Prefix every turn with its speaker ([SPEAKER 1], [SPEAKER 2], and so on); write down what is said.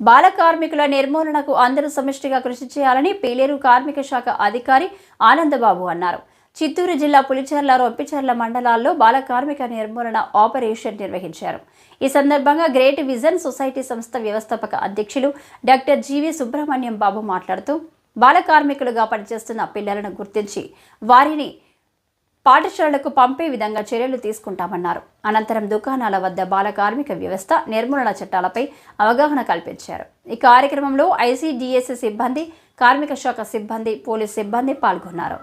[SPEAKER 1] బాల కార్మికుల నిర్మూలనకు అందరూ సమిష్టిగా కృషి చేయాలని పేలేరు కార్మిక శాఖ అధికారి ఆనందబాబు అన్నారు. చిత్తూరు జిల్లా పులిచెర్ల రొప్పిచెర్ల మండలాల్లో బాల కార్మిక నిర్మూలన ఆపరేషన్ నిర్వహించారు. ఈ సందర్భంగా గ్రేట్ విజన్ సొసైటీ సంస్థ వ్యవస్థాపక అధ్యక్షులు డాక్టర్ జీవి సుబ్రహ్మణ్యం బాబు మాట్లాడుతూ బాల కార్మికులుగా పనిచేస్తున్న పిల్లలను గుర్తించి వారిని పాఠశాలలకు పంపే విధంగా చర్యలు తీసుకుంటామన్నారు. అనంతరం దుకాణాల వద్ద బాల కార్మిక వ్యవస్థ నిర్మూలన చట్టాలపై అవగాహన కల్పించారు. ఈ కార్యక్రమంలో ఐసీడీఎస్ సిబ్బంది కార్మిక శాఖ సిబ్బంది పోలీస్ సిబ్బంది పాల్గొన్నారు.